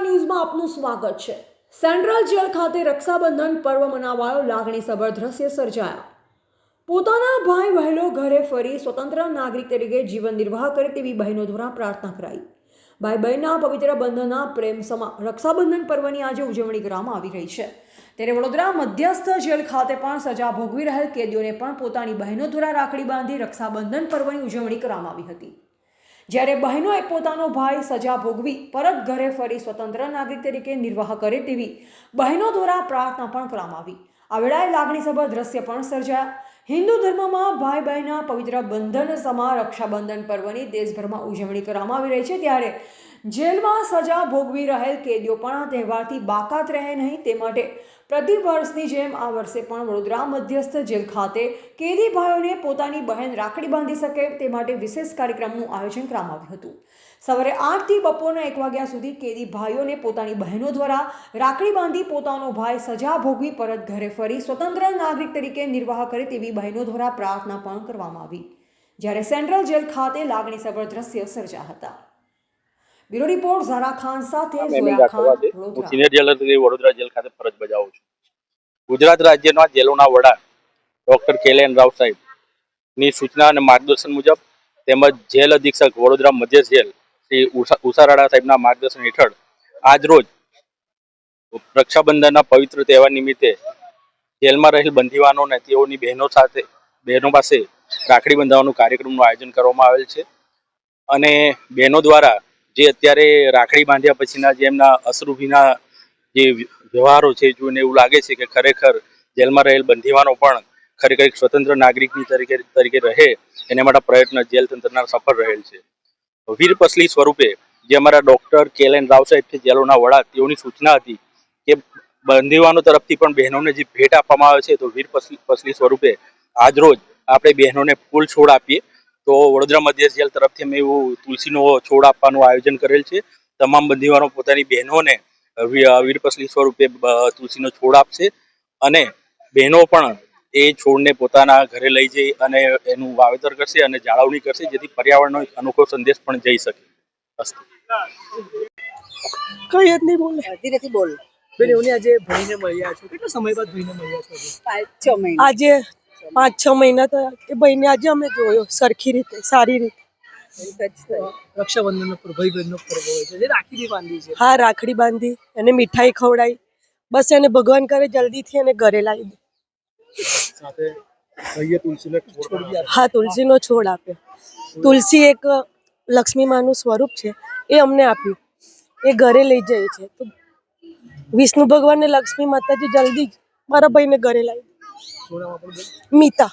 ન્યૂઝમાં આપનું સ્વાગત છે. સેન્ટ્રલ જેલ ખાતે રક્ષાબંધન પર્વ મનાવાયો, લાગણીસભર દ્રશ્ય સર્જાયા. પોતાના ભાઈ વહેલો ઘરે ફરી સ્વતંત્ર નાગરિક તરીકે જીવન નિર્વાહ કરે તેવી બહેનો દ્વારા પ્રાર્થના કરાઈ. ભાઈ બહેનના પવિત્ર બંધનના પ્રેમ સમા, રક્ષાબંધન પર્વની આજે ઉજવણી કરવામાં આવી રહી છે. ત્યારે વડોદરા મધ્યસ્થ જેલ ખાતે પણ સજા ભોગવી રહેલ કેદીઓને પણ પોતાની બહેનો દ્વારા રાખડી બાંધી રક્ષાબંધન પર્વની ઉજવણી કરવામાં આવી હતી. જ્યારે બહેનોએ પોતાનો ભાઈ સજા ભોગવી પરત ઘરે ફરી સ્વતંત્ર નાગરિક તરીકે નિર્વાહ કરે તેવી બહેનો દ્વારા પ્રાર્થના પણ કરવામાં આવી. આ વેળાએ લાગણીસભર દ્રશ્ય પણ સર્જાયા. હિન્દુ ધર્મમાં ભાઈ બહેનના પવિત્ર બંધન, સમા, રક્ષાબંધન પર્વની દેશભરમાં ઉજવણી કરવામાં આવી રહી છે. ત્યારે જેલમાં સજા ભોગવી રહેલ કેદીઓ પણ આ તહેવારથી બાકાત રહે નહીં. તે માટે પ્રતિ વર્ષની જેમ આ વર્ષે પણ વડોદરા મધ્યસ્થ જેલ ખાતે કેદી ભાઈઓને પોતાની બહેન રાખડી બાંધી શકે તે માટે વિશેષ કાર્યક્રમનું આયોજન કરવામાં આવ્યું હતું. સવારે આઠથી બપોરના એક વાગ્યા સુધી કેદી ભાઈઓને પોતાની બહેનો દ્વારા રાખડી બાંધી પોતાનો ભાઈ સજા ભોગવી પરત ઘરે ફરી સ્વતંત્ર નાગરિક તરીકે નિર્વાહ કરે તેવી બહેનો દ્વારા પ્રાર્થના પણ કરવામાં આવી. જ્યારે સેન્ટ્રલ જેલ ખાતે લાગણીસભર દ્રશ્ય સર્જા હતા. બ્યુરો રિપોર્ટ ઝારા ખાન સાથે મેમિંગ ખાન હું સિનિયર જેલર તરીકે વડોદરા જેલ ખાતે ફરજ બજાવું છું. ગુજરાત રાજ્યના જેલોના વડા ડોક્ટર કેલેન રાવ સાહેબની સૂચના અને માર્ગદર્શન મુજબ તેમજ જેલ અધિક્ષક વડોદરા મધ્ય જેલ શ્રી ઉષા ઉષારાડા સાહેબના માર્ગદર્શન હેઠળ આજ રોજ રક્ષાબંધનના પવિત્ર તહેવાર નિમિત્તે જેલમાં રહેલ બંદીવાનો અને તેઓની બહેનો સાથે, બહેનો પાસે રાખડી બંધાવવાનું કાર્યક્રમનું આયોજન કરવામાં આવેલ છે. અને બહેનો દ્વારા જે અત્યારે રાખડી બાંધ્યા પછીના જે એમના અશ્રુભીના જે વ્યવહારો છે જોઈને એવું લાગે છે કે ખરેખર જેલમાં રહેલ બંધીવાનો પણ ખરેખર એક સ્વતંત્ર નાગરિકની તરીકે તરીકે રહે, એના માટે પ્રયત્ન જેલ તંત્રના સફળ રહેલ છે. વીર પસલી સ્વરૂપે જે અમારા ડોક્ટર કેલેન રાવ સાહેબ છે, જેલોના વડા, તેઓની સૂચના હતી બંધીવાનો તરફથી પણ બહેનોને જે ભેટ આપવામાં આવે છે તો વીર પસલી પસલી સ્વરૂપે આજ રોજ આપણે બહેનોને ફૂલ છોડ આપીએ. તો વડોદરા મધ્ય જેલ તરફથી અમે એવું તુલસીનો છોડ આપવાનું આયોજન કરેલ છે. તમામ બંધીવાનો પોતાની બહેનોને વીરપસલી સ્વરૂપે તુલસીનો છોડ આપશે અને બહેનો પણ એ છોડને પોતાના ઘરે લઈ જઈ અને એનું વાવેતર કરશે અને જાળવણી કરશે જેથી પર્યાવરણનો અનોખો સંદેશ પણ જઈ શકે. કઈ જ નહીં બોલે. ધીરેથી બોલ. બેન આજે ભાઈને મળ્યા છો. કેટલા સમય બાદ ભાઈને મળ્યા છો પાંચ છ મહિના. આજે પાંચ છ મહિના થયા. એ ભાઈને આજે અમે જોયો સરખી રીતે સારી રીતે. રક્ષાબંધનનો પર્વ ભાઈ પર્વ હોય છે. જે બાંધી છે. હા રાખડી બાંધી એને મીઠાઈ ખવડાવી. બસ એને ભગવાન કરે જલ્દીથી એને ઘરે લાવી દે. સાથે ભાઈએ તુલસીને છોડ આપ્યો. હા તુલસીનો છોડ આપ્યો. તુલસી એક લક્ષ્મી માનું સ્વરૂપ છે. એ અમને આપ્યું. એ ઘરે લઈ જાય છે. તો વિષ્ણુ ભગવાન ને લક્ષ્મી માતાજી જલ્દી જ મારા ભાઈને ઘરે લાવી? મીતા